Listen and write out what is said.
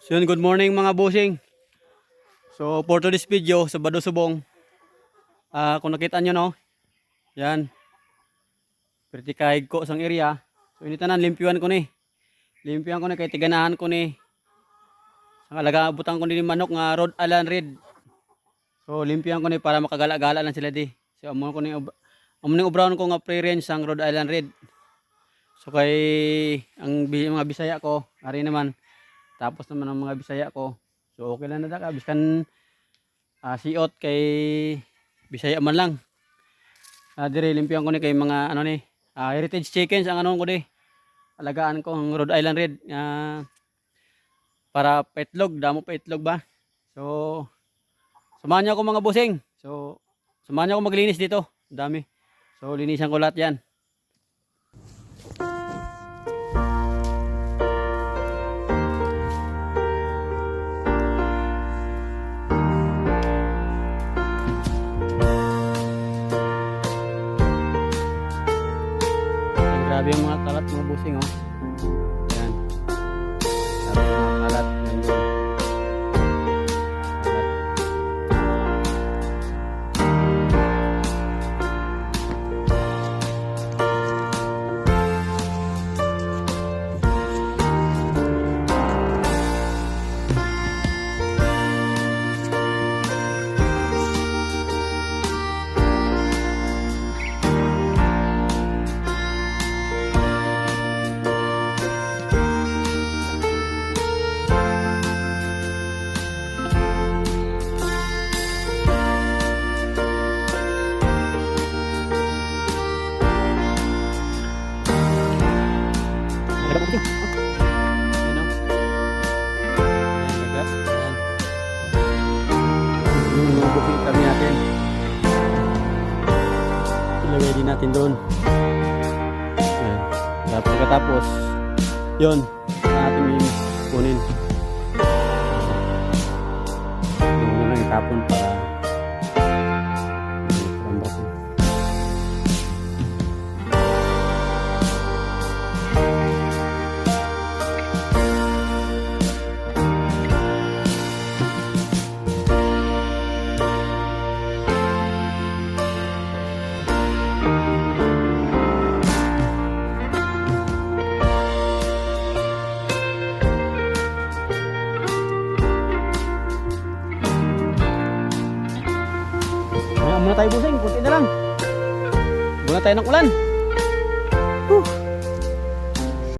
So yun, good morning mga bossing. So for today's video, sa Bado Subong, ah kung nakita nyo no, yan, pretty kahig ko sang area. So ini tanan, limpiwan ko ni. Limpiwan ko ni, kay tiganahan ko ni. Sang alaga, butang ko ni manok nga Rhode Island Red. So limpiwan ko ni para makagala-gala lang sila di. So amo ko ni, amo ni ubrawon ko nga pre-range sang Rhode Island Red. So kay ang mga Bisaya ko, ari naman. Tapos naman ang mga Bisaya ko. So okay lang na daka biskan ah, siot kay Bisaya man lang. Ah dire limpian ko ni kay mga ano ni ah, heritage chickens ang ano ko di. Alagaan ko ang Rhode Island Red ah, para petlog, damo pa itlog ba. So samahan niyo ako mga busing. So samahan niyo ako maglinis dito. Dami. So linisan ko lahat 'yan. Grabe yung mga kalat mga busing oh. Yan. Grabe mga kalat. Yan Ganda po busing. Yan. Yan, ganda. Yan. Yung mga busing kami natin. Ilagay din natin doon. Yan. Kaya pagkatapos, yun, natin yung kunin. Yung na lang itapon para muna tayo busing, kunti na lang. Muna tayo ng ulan. Huh.